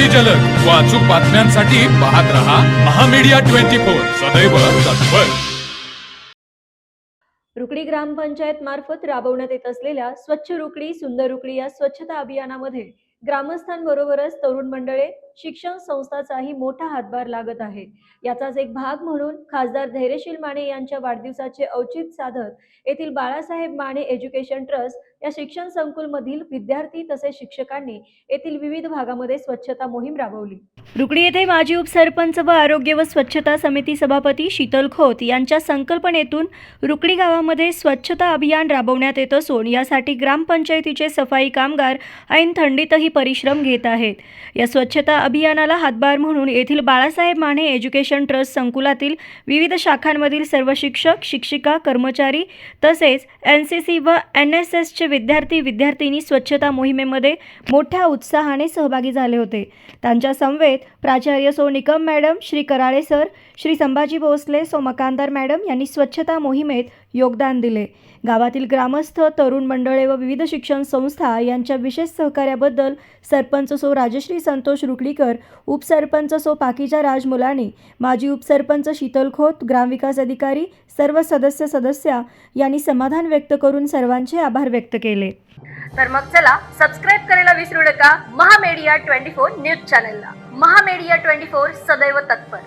अगदी जलद. व अचूक बातम्यांसाठी पाहत रहा महामीडिया ट्वेंटी फोर. सदैव तत्पर. रुकडी ग्रामपंचायत मार्फत राबवण्यात येत असलेल्या स्वच्छ रुकडी सुंदर रुकडी या स्वच्छता अभियानामध्ये ग्रामस्थांबरोबरच तरुण मंडळे शिक्षण संस्थाचाही मोठा हातभार लागत आहे. याचाच एक भाग म्हणून खासदार धैर्यशील माने यांच्या वाढदिवसाचे औचित्य साधत येथील बाळासाहेब माने एज्युकेशन ट्रस्ट या शिक्षण संकुलमधील विद्यार्थी तसेच शिक्षकांनी येथील विविध भागामध्ये स्वच्छता मोहीम राबवली. रुकडी येथे माजी उपसरपंच व आरोग्य व स्वच्छता समिती सभापती शीतल खोत यांच्या संकल्पनेतून रुकडी गावामध्ये स्वच्छता अभियान राबवण्यात येत असून यासाठी ग्रामपंचायतीचे सफाई कामगार ऐन थंडीतही परिश्रम घेत आहेत. या स्वच्छता अभियानाला हातभार म्हणून येथील बाळासाहेब माने एज्युकेशन ट्रस्ट संकुलातील विविध शाखांमधील सर्व शिक्षक शिक्षिका कर्मचारी तसेच एन सी सी व एन एस एसचे विद्यार्थी विद्यार्थिनी स्वच्छता मोहिमेमध्ये मोठ्या उत्साहाने सहभागी झाले होते. त्यांच्या समवेत प्राचार्य सो निकम मॅडम श्री कराळे सर श्री संभाजी भोसले सो मकानदार मॅडम यांनी स्वच्छता मोहिमेत योगदान दिले. गावातील ग्रामस्थ तरुण मंडळे व विविध शिक्षण संस्था यांच्या विशेष सहकार्याबद्दल सरपंच सो राजश्री संतोष रुकलीकर उपसरपंच सो पाकीजा राजमुलानी माजी उपसरपंच शीतल खोत ग्रामविकास अधिकारी सर्व सदस्य सदस्या यांनी समाधान व्यक्त करून सर्वांचे आभार व्यक्त केले. तर मग चला सबस्क्राईब करायला विसरू नका. महामेडिया ट्वेंटी फोर न्यूज चॅनलला. महामेडिया ट्वेंटी फोर सदैव तत्पर.